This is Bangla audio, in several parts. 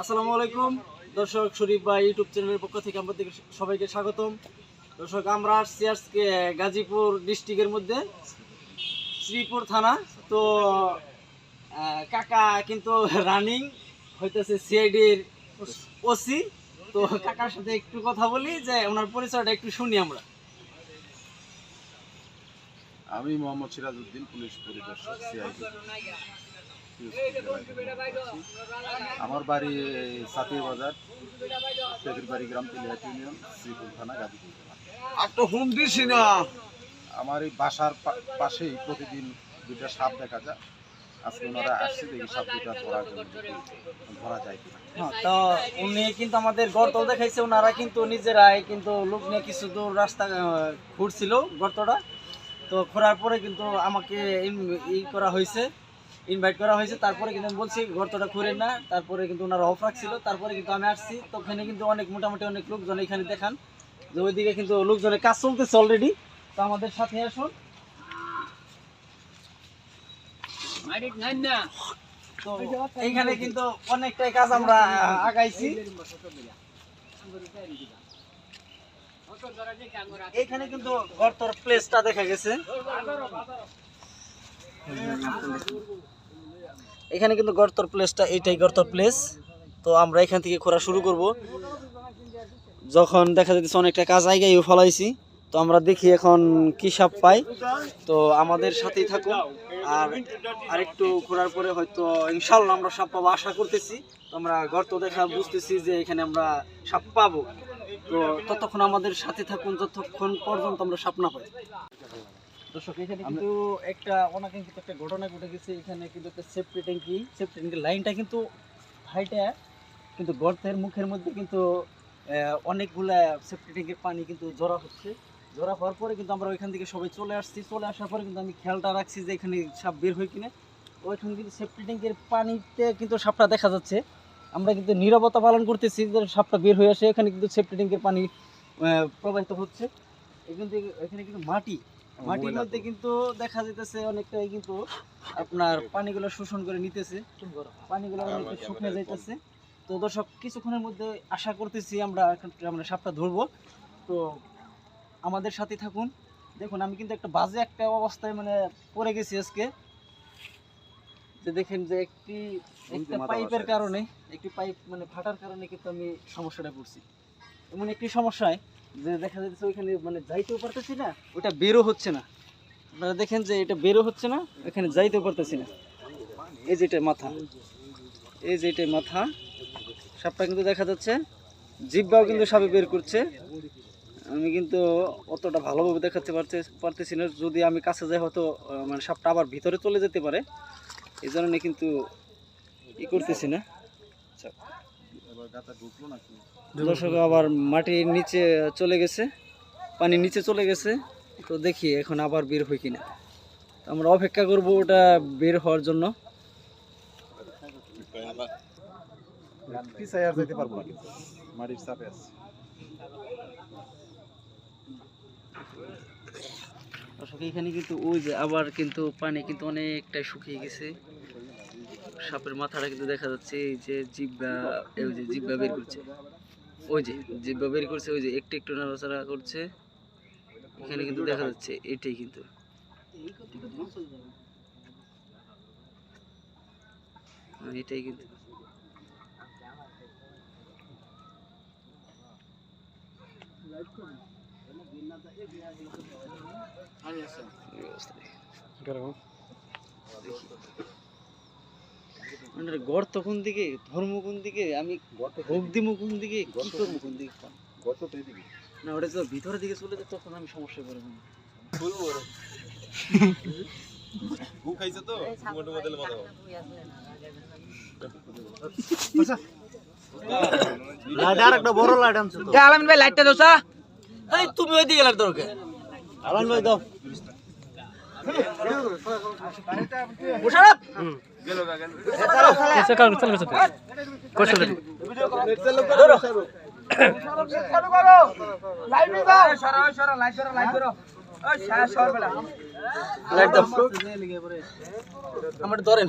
আসসালামু আলাইকুম। দর্শক শরীফ বা ইউটিউব চ্যানেলের পক্ষ থেকে আমাদের সবাইকে স্বাগতম। দর্শক, আমরা আসছি আজকে গাজীপুর ডিস্ট্রিক্টের মধ্যে, শ্রীপুর থানা। তো কাকা কিন্তু রানিং হইতেছে সিআইডির ওসি তো কাকার সাথে একটু কথা বলি, যে ওনার পরিচয়টা একটু শুনি আমরা। আমি মোহাম্মদ সিরাজউদ্দিন, পুলিশ পরিদর্শক সিআইডি আমার বাড়ি সাতির বাজার টেকের বাড়ি গ্রাম তিলিহাট ইউনিয়ন শ্রীপুর থানা গাজীপুর একটা হুম দিছি না। আমার এই বাসার পাশেই প্রতিদিন দুইটা সাপ দেখা যায়। আজকে ওনারা আসছে দেখি সাপ দুইটা ধরার জন্য ধরা যায় কিনা। হ্যাঁ, তো উনি কিন্তু আমাদের গর্ত দেখাইছে ওনারা কিন্তু নিজেরাই কিন্তু লোক নিয়ে কিছু দূর রাস্তা ঘুরছিল গর্তটা। তো ঘোরার পরে কিন্তু আমাকে ই করা হয়েছে। ইনভাইট করা হয়েছে। তারপরে কিন্তু আমি বলছি গর্তটা ঘুরেন না। তারপরে কিন্তু ওনারা অফ রাখছিল। তারপরে কিন্তু আমি আসছি। তো ওখানে কিন্তু অনেক, মোটামুটি অনেক লোকজন এখানে দেখান। যে ওইদিকে কিন্তু লোকজনের কাজ চলতেছে অলরেডি তো আমাদের সাথে আসুন। এইখানে কিন্তু অনেকটাই কাজ আমরা আগাইছি। এইখানে কিন্তু গর্তর প্লেসটা দেখা গেছে। এখানে কিন্তু গর্তর প্লেসটা এইটাই গর্তর প্লেস তো আমরা এখান থেকে ঘোরা শুরু করব। যখন দেখা যাচ্ছে অনেকটা কাজ আইগাইও ফলাইছি। তো আমরা দেখি এখন কি সাপ পাই। তো আমাদের সাথেই থাকুন। আর আরেকটু ঘোরার পরে হয়তো ইনশাল্লাহ আমরা সাপ পাবো আশা করতেছি। তো আমরা গর্ত দেখা বুঝতেছি যে এখানে আমরা সাপ পাবো। তো ততক্ষণ আমাদের সাথে থাকুন, যতক্ষণ পর্যন্ত আমরা সাপ না পাই। দর্শক এখানে কিন্তু একটা অনাকাঙ্ক্ষিত একটা ঘটনা ঘটে গেছে। এখানে কিন্তু একটা সেফটি ট্যাঙ্কি সেফটি ট্যাঙ্কির লাইনটা কিন্তু হাইটে কিন্তু গর্তের মুখের মধ্যে কিন্তু অনেকগুলা সেফটি ট্যাঙ্কির পানি কিন্তু জড়া হচ্ছে। জড়া হওয়ার পরে কিন্তু আমরা ওইখান থেকে সবাই চলে আসছি। চলে আসার পরে কিন্তু আমি খেয়ালটা রাখছি যে এখানে সাপ বের হয় কিনা। ওইখানে কিন্তু সেফটি ট্যাঙ্কের পানিতে কিন্তু সাপটা দেখা যাচ্ছে। আমরা কিন্তু নীরবতা পালন করতেছি যে সাপটা বের হয়ে আসে। এখানে কিন্তু সেফটি ট্যাঙ্কের পানি প্রবাহিত হচ্ছে। এখান থেকে এখানে কিন্তু মাটি মাটির মধ্যে কিন্তু দেখা যাইতেছে অনেকটাই কিন্তু আপনার পানিগুলো শোষণ করে নিতেছে। পানিগুলো অনেকটা শুকিয়ে যাইতেছে। তো দর্শক কিছুক্ষণের মধ্যে আশা করতেছি আমরা আমরা সাপটা ধরবো। তো আমাদের সাথে থাকুন। দেখুন আমি কিন্তু একটা বাজে একটা অবস্থায় মানে পড়ে গেছি আজকে। যে দেখেন যে একটি একটা পাইপের কারণে একটি পাইপ মানে ফাটার কারণে কিন্তু আমি সমস্যাটা পড়ছি। এমন একটি সমস্যায় যে দেখা যাচ্ছে ওইখানে মানে যাইতেও পারতেছি না ওটা বেরো হচ্ছে না। আপনারা দেখেন যে এটা বেরো হচ্ছে না এখানে যাইতেও পারতেছি না। এই যে এটা মাথা, এই যে এটা মাথা, সাপটা কিন্তু দেখা যাচ্ছে জিব্বাও কিন্তু সাপে বের করছে। আমি কিন্তু অতটা ভালোভাবে দেখাতে পারতে, পারতেছি না। যদি আমি কাছে যাই, হয়তো মানে সাপটা আবার ভিতরে চলে যেতে পারে। এই জন্য কিন্তু ই করতেছি না। ঢুকলো নাকি দর্শক আবার মাটির নিচে চলে গেছে পানির নিচে চলে গেছে তো দেখি এখন আবার বের হয় কিনা। আমরা অপেক্ষা করব ওটা বের হওয়ার জন্য। পিছাই আর যেতে পারব? না মাটির চাপে আছে। দর্শক এখানে কিন্তু ওই যে আবার কিন্তু পানি কিন্তু অনেকটাই শুকিয়ে গেছে। সাপের মাথাটা কিন্তু দেখা যাচ্ছে এই যে জিব্বা এই যে জিব্বা বের করছে। ওই যে জিব্বা বের করছে ওই যে একটু একটু নাড়াচাড়া করছে এখানে কিন্তু দেখা যাচ্ছে এটাই কিন্তু। হ্যাঁ, এটাই কিন্তু। দেখি। মানে গর্ত কোন দিকে ধর্ম কোন দিকে আমি দিব কোন দিকে কি করব কোন দিকে? গত তো এদিকে না ওটা তো ভিতরের দিকে চলে যায় তখন আমি সমস্যায় পড়ব গু খাইছে তো? মোটো মডেল মাথা আলামিন ভাই লাইটটা দোসা এই তুমি ওই দিকে লাগ দরকার আলান ভাই দাও। আমার ধরেন।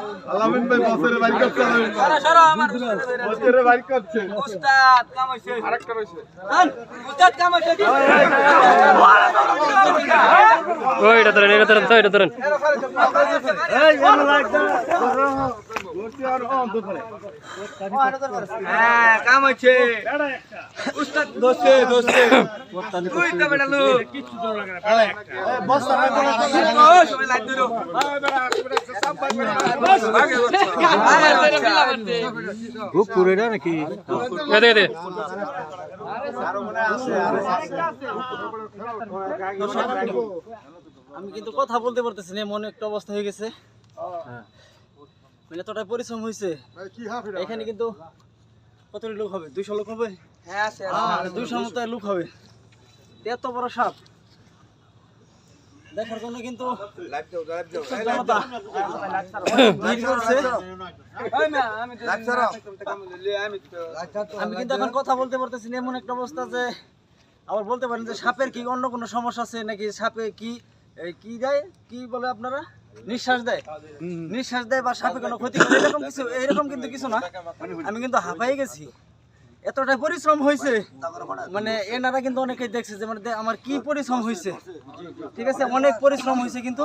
আলামিন ভাই বসের বাড়ি করছে আলামিন ভাই বসের বাড়ি করছে উস্তাদ কাম হইছে আরেকটা রইছে উস্তাদ কাম হইছে ওই এটা ধরেন এটা ধরেন এটা ধরেন হ্যাঁ কাম হইছে উস্তাদ দোস্তে দোস্তে। তুই তো বেটা লোক? কিছু তো লাগে না। বস্তা সবাই লাইট দিরো এ দে দে। আমি কিন্তু কথা বলতে পারতেছি না এমন একটা অবস্থা হয়ে গেছে। মানে এতটা পরিশ্রম হয়েছে। এখানে কিন্তু কত লোক হবে? দুইশো লোক হবে? হ্যাঁ আছে দুইশো মতো লোক হবে। এত বড় সাপ। দেখার জন্য কিন্তু জনতা ভিড় করছে ওই না আমি কিন্তু এখন কথা বলতে পারতেছি এমন একটা অবস্থা যে আবার বলতে পারেন যে সাপের কি অন্য কোনো সমস্যা আছে নাকি সাপে কি কি দেয়? কি বলে আপনারা? নিঃশ্বাস দেয়। নিঃশ্বাস দেয় বা সাপে কোনো ক্ষতি করে এরকম কিছু এরকম কিন্তু কিছু না। আমি কিন্তু হাঁপাই গেছি। এতটা পরিশ্রম হয়েছে মানে এনারা কিন্তু অনেকেই দেখছে যে মানে আমার কি পরিশ্রম হয়েছে ঠিক আছে অনেক পরিশ্রম হয়েছে কিন্তু।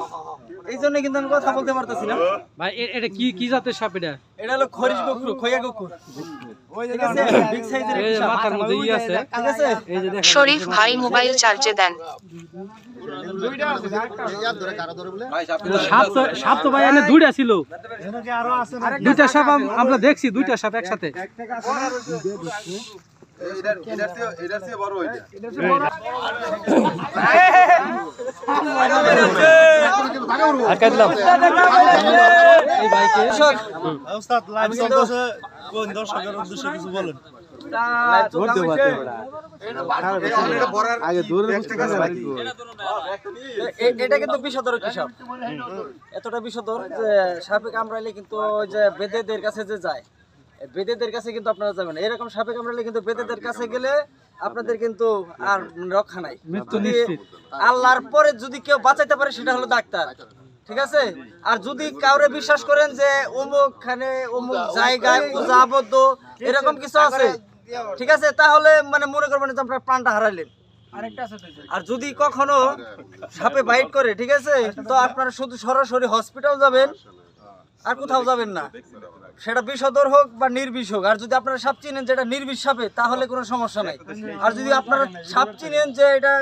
এই জন্য কিন্তু আমি কথা বলতে পারতেছিলাম ভাই এটা কি কি জাতের সাপ এটা? এটা হলো খরিশ গকুর খইয়া গকুর ঠিক আছে? বিগ সাইজের এই মাথার মধ্যে ই আছে। ঠিক আছে? এই যে দেখেন শরীফ ভাই মোবাইল চার্জে দেন। সাপ তো ভাই এনে দুইটা ছিল। দুইটা সাপ আমরা দেখছি দুইটা সাপ একসাথে। এটার এটার চেয়ে এটার চেয়ে বড় ওইটা। আটকা দিলাম এই ভাইকে আমি কিন্তু আগে দূরে কাছে এ- এটা কিন্তু বিষধর কি সাপ এতটা বিষধর যে সাপে কামড়াইলে কিন্তু যে বেদেদের কাছে যে যায় বেদেদের কাছে কিন্তু আপনারা যাবেন এরকম সাপে কামড়াইলে কিন্তু বেদেদের কাছে গেলে আপনাদের কিন্তু আর রক্ষা নাই। মৃত্যু যদি আল্লাহর পরে যদি কেউ বাঁচাইতে পারে সেটা হলো ডাক্তার। ঠিক আছে? আর যদি কাউরে বিশ্বাস করেন যে অমুক খানে অমুক জায়গায় পূজা আবদ্ধ এরকম কিছু আছে? ঠিক আছে তাহলে মানে মনে করবেন যে আপনার প্রাণটা হারাইলেন। আর যদি কখনো সাপে বাইট করে ঠিক আছে তো আপনারা শুধু সরাসরি হসপিটাল যাবেন আর কোথাও যাবেন না। সেটা বিষধর হোক বা নির্বিষ হোক আর যদি আপনারা সাপ চিনেন যেটা নির্বিষ সাপে তাহলে কোনো সমস্যা নাই। আর যদি আপনারা সাপ চিনেন যে এটা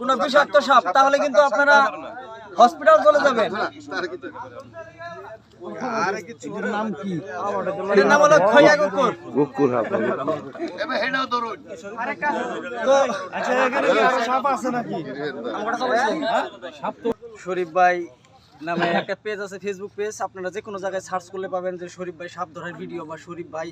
কোনো বিষাক্ত সাপ তাহলে কিন্তু আপনারা হসপিটাল চলে যাবেন। এটার নাম হলো খৈয়া কুকুর তো আমার কাছে বলছে, শরীফ ভাই নামে একটা পেজ আছে ফেসবুক পেজ আপনারা যে কোনো জায়গায় সার্চ করলে পাবেন যে শরীফ ভাই সাপ ধরার ভিডিও বা শরীফ ভাই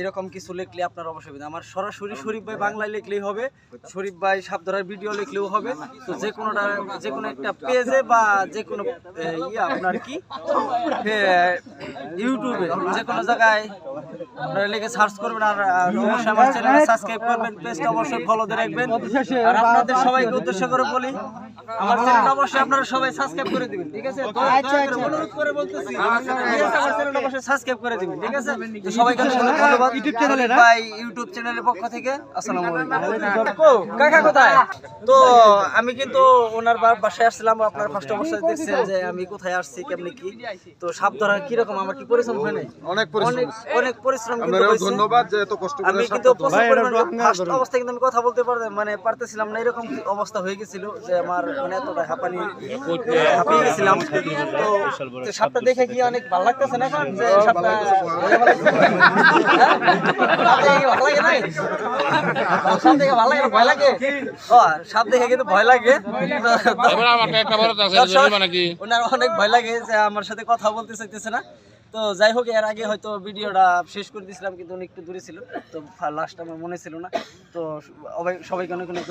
এরকম কিছু লিখলে আপনার অবশ্যই আমার সরাসরি শরীফ ভাই বাংলায় লিখলেই হবে শরীফ ভাই সাপ ধরার ভিডিও লিখলেও হবে। তো যে কোনোটা যে কোনো একটা পেজে বা যে কোনো ইয়ে আপনার কি? ইউটিউবে যে কোনো জায়গায় আপনারা লিখে সার্চ করবেন আর অবশ্যই আমার চ্যানেলে সাবস্ক্রাইব করবেন পেজটা অবশ্যই ফলো দিয়ে রাখবেন। আর আপনাদের সবাইকে উদ্দেশ্য করে বলি আমার চ্যানেলটা অবশ্যই আপনারা সবাই সাবস্ক্রাইব করে দিবেন ঠিক আছে? তো অনুরোধ করে বলতেছি আমার চ্যানেলটা অবশ্যই সাবস্ক্রাইব করে দিবেন ঠিক আছে? তো সবাইকে ধন্যবাদ। ইউটিউব চ্যানেলে না? ভাই ইউটিউব চ্যানেলের পক্ষ থেকে আসসালামু আলাইকুম। কাকা কোথায়? তো আমি কিন্তু ওনার বাসায় আসছিলাম আপনার ফার্স্ট অবস্থায় দেখছেন যে আমি কোথায় আসছি কেমনি কি। তো সাপ ধরা কীরকম আমার কি পরিশ্রম হয় নাই? অনেক পরিশ্রম। অনেক পরিশ্রম কিন্তু ধন্যবাদ যে এত কষ্ট আমি কিন্তু ফার্স্ট অবস্থায় কিন্তু আমি কথা বলতে পারতাম মানে পারতেছিলাম না এরকম কি অবস্থা হয়ে গেছিল যে আমার মানে এতটা হাঁপানি হাঁপিয়ে গেছিলাম। তো সাপটা দেখে কি অনেক ভালো লাগতেছে না এখন? যে সাপটা? অনেক ভয় লাগে। আমার সাথে কথা বলতে চাইতেছে না তো যাই হোক এর আগে হয়তো ভিডিওটা শেষ করে দিয়েছিলাম কিন্তু উনি একটু দূরে ছিল তো লাস্ট আমার মনে ছিল না তো সবাই সবাইকে অনেক অনেক